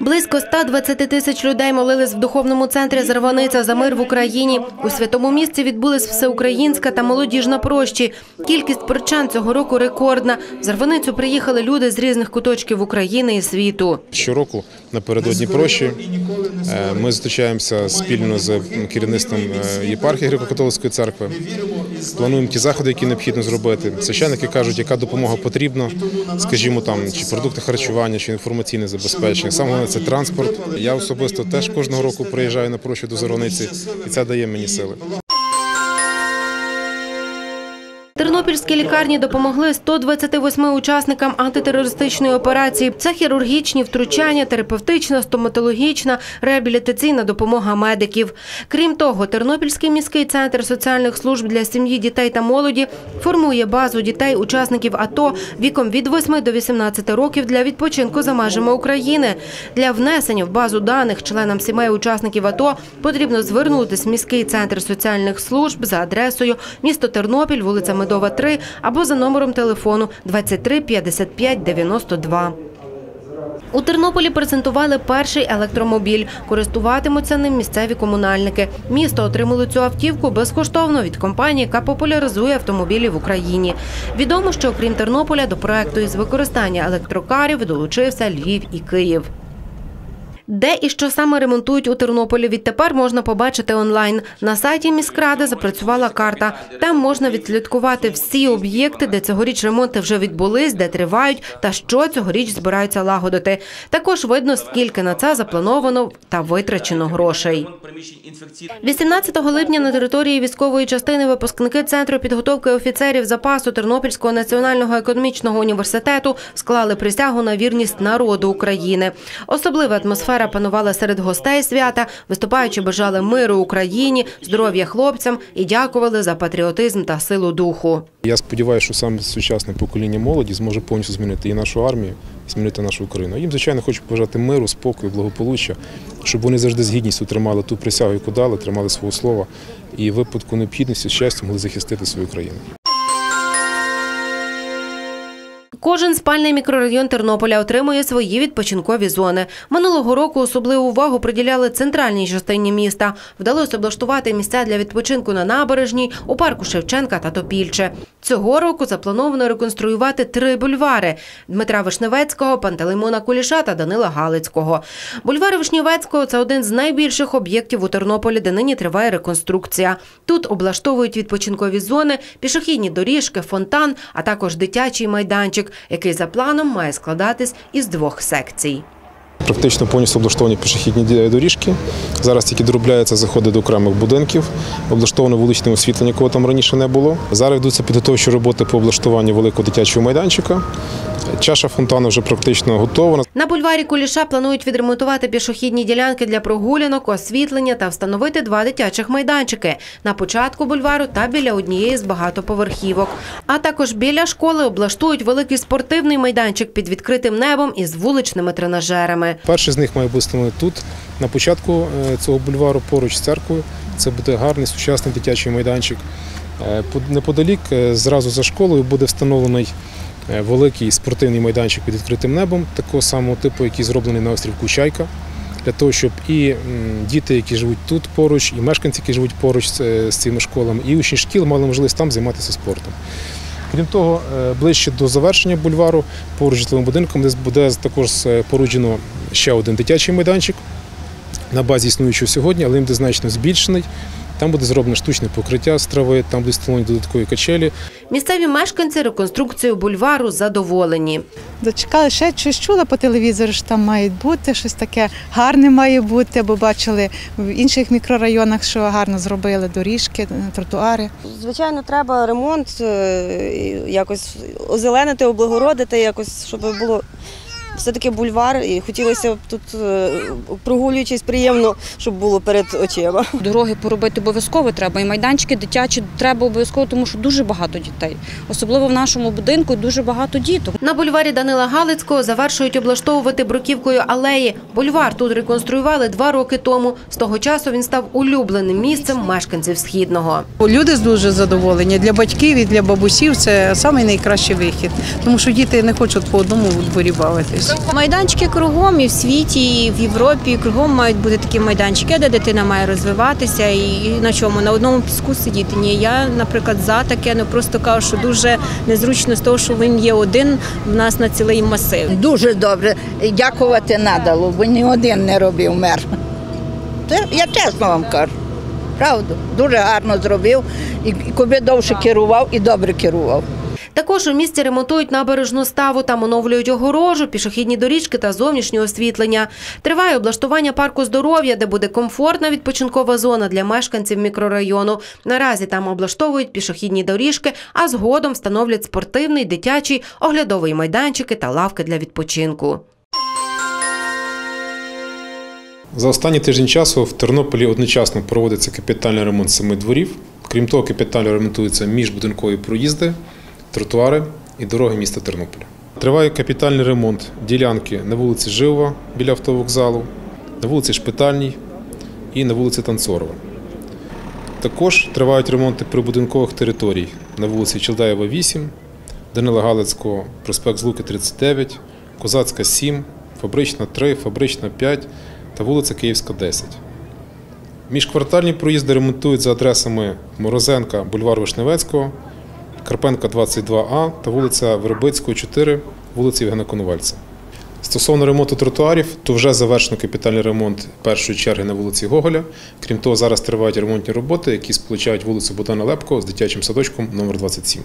Близько 120 тисяч людей молились в духовному центрі Зарваниця за мир в Україні. У святому місці відбулись всеукраїнська та молодіжна прощі. Кількість прочан цього року рекордна. В Зарваницю приїхали люди з різних куточків України і світу. Щороку напередодні прощі е, ми зустрічаємося спільно з керівництвом е, єпархії греко-католицької церкви. Плануємо ті заходи, які необхідно зробити. Священники кажуть, яка допомога потрібна, скажімо, там чи продукти харчування, чи інформаційне забезпечення. Саме головне це транспорт. Я особисто теж кожного року приїжджаю на прощу до Зарониці, і це дає мені сили. Тернопільські лікарні допомогли 128 учасникам антитерористичної операції. Це хірургічні втручання, терапевтична, стоматологічна, реабілітаційна допомога медиків. Крім того, Тернопільський міський центр соціальних служб для сім'ї, дітей та молоді формує базу дітей-учасників АТО віком від 8 до 18 років для відпочинку за межами України. Для внесення в базу даних членам сімей учасників АТО потрібно звернутися в міський центр соціальних служб за адресою місто Тернопіль, вулиця Медова, 3 або за номером телефону 23 55 92. У Тернополі презентували перший електромобіль. Користуватимуться ним місцеві комунальники. Місто отримало цю автівку безкоштовно від компанії, яка популяризує автомобілі в Україні. Відомо, що окрім Тернополя до проекту із використання електрокарів долучився Львів і Київ. Де і що саме ремонтують у Тернополі, відтепер можна побачити онлайн. На сайті міськради запрацювала карта. Там можна відслідкувати всі об'єкти, де цьогоріч ремонти вже відбулись, де тривають та що цьогоріч збираються лагодити. Також видно, скільки на це заплановано та витрачено грошей. 18 липня на території військової частини випускники центру підготовки офіцерів запасу Тернопільського національного економічного університету склали присягу на вірність народу України. Особлива атмосфера панувала серед гостей свята. Виступаючи бажали миру Україні, здоров'я хлопцям і дякували за патріотизм та силу духу. Я сподіваюся, що саме сучасне покоління молоді зможе повністю змінити і нашу армію, і змінити нашу Україну. Їм, звичайно, хочу побажати миру, спокою, благополуччя, щоб вони завжди з гідністю тримали ту присягу, яку дали, тримали свого слова і випадку необхідності щастя могли захистити свою країну. Кожен спальний мікрорайон Тернополя отримує свої відпочинкові зони. Минулого року особливу увагу приділяли центральній частині міста. Вдалося облаштувати місця для відпочинку на набережній, у парку Шевченка та Топільче. Цього року заплановано реконструювати три бульвари – Дмитра Вишневецького, Пантелеймона Куліша та Данила Галицького. Бульвар Вишневецького – це один з найбільших об'єктів у Тернополі, де нині триває реконструкція. Тут облаштовують відпочинкові зони, пішохідні доріжки, фонтан, а також дитячий майданчик, який за планом має складатись із двох секцій. Практично повністю облаштовані пішохідні доріжки. Зараз тільки доробляються заходи до окремих будинків, облаштовано вуличне освітлення, якого там раніше не було. Зараз ведуться підготовчі роботи по облаштуванню великого дитячого майданчика. Чаша фонтану вже практично готова. На бульварі Куліша планують відремонтувати пішохідні ділянки для прогулянок, освітлення та встановити два дитячих майданчики на початку бульвару та біля однієї з багатоповерхівок. А також біля школи облаштують великий спортивний майданчик під відкритим небом із вуличними тренажерами. Перший з них має бути тут, на початку е, цього бульвару, поруч з церквою. Це буде гарний сучасний дитячий майданчик. Е, Неподалік, е, зразу за школою, буде встановлений великий спортивний майданчик під відкритим небом, такого самого типу, який зроблений на острівку Чайка, для того, щоб і діти, які живуть тут поруч, і мешканці, які живуть поруч з цими школами, і учні шкіл мали можливість там займатися спортом. Крім того, ближче до завершення бульвару, поруч житловим будинком, десь буде також поруджено ще один дитячий майданчик на базі існуючого сьогодні, але він буде значно збільшений. Там буде зроблено штучне покриття з трави, там будуть встановлені додаткові качелі. Місцеві мешканці реконструкцією бульвару задоволені. Дочекали, ще щось чула по телевізору, що там має бути, щось таке гарне має бути, бо бачили в інших мікрорайонах, що гарно зробили доріжки, тротуари. Звичайно, треба ремонт, е, якось озеленити, облагородити, якось, щоб було все-таки бульвар, і хотілося б тут, е, прогулюючись, приємно, щоб було перед очима. Дороги поробити обов'язково треба, і майданчики дитячі треба обов'язково, тому що дуже багато дітей. Особливо в нашому будинку дуже багато діток. На бульварі Данила Галицького завершують облаштовувати бруківкою алеї. Бульвар тут реконструювали два роки тому. З того часу він став улюбленим місцем мешканців Східного. Люди дуже задоволені. Для батьків і для бабусів це найкращий вихід, тому що діти не хочуть по одному у дворі бавитись. Майданчики кругом і в світі, і в Європі, і кругом мають бути такі майданчики, де дитина має розвиватися і, на чому на одному піску сидіти. Ні, я, наприклад, за таке, ну просто кажу, що дуже незручно з того, що він є один в нас на цілий масив. Дуже добре. Дякувати надало, бо ні один не робив мер. Це я чесно вам кажу. Правду, дуже гарно зробив. І коби довше керував, і добре керував. Також у місті ремонтують набережну ставу, там оновлюють огорожу, пішохідні доріжки та зовнішнє освітлення. Триває облаштування парку здоров'я, де буде комфортна відпочинкова зона для мешканців мікрорайону. Наразі там облаштовують пішохідні доріжки, а згодом встановлять спортивний, дитячий, оглядовий майданчики та лавки для відпочинку. За останній тиждень часу в Тернополі одночасно проводиться капітальний ремонт семи дворів. Крім того, капітально ремонтуються міжбудинкові проїзди, тротуари і дороги міста Тернополя. Триває капітальний ремонт ділянки на вулиці Живова біля автовокзалу, на вулиці Шпитальній і на вулиці Танцорова. Також тривають ремонти прибудинкових територій на вулиці Челдаєва, 8, Данила Галицького, проспект Злуки 39, Козацька 7, Фабрична 3, Фабрична 5 та вулиця Київська 10. Міжквартальні проїзди ремонтують за адресами Морозенка, бульвар Вишневецького, Карпенка 22А та вулиця Вербицького 4, вулиці Євгена Конувальця. Стосовно ремонту тротуарів, то вже завершено капітальний ремонт першої черги на вулиці Гоголя. Крім того, зараз тривають ремонтні роботи, які сполучають вулицю Богдана Лепко з дитячим садочком номер 27.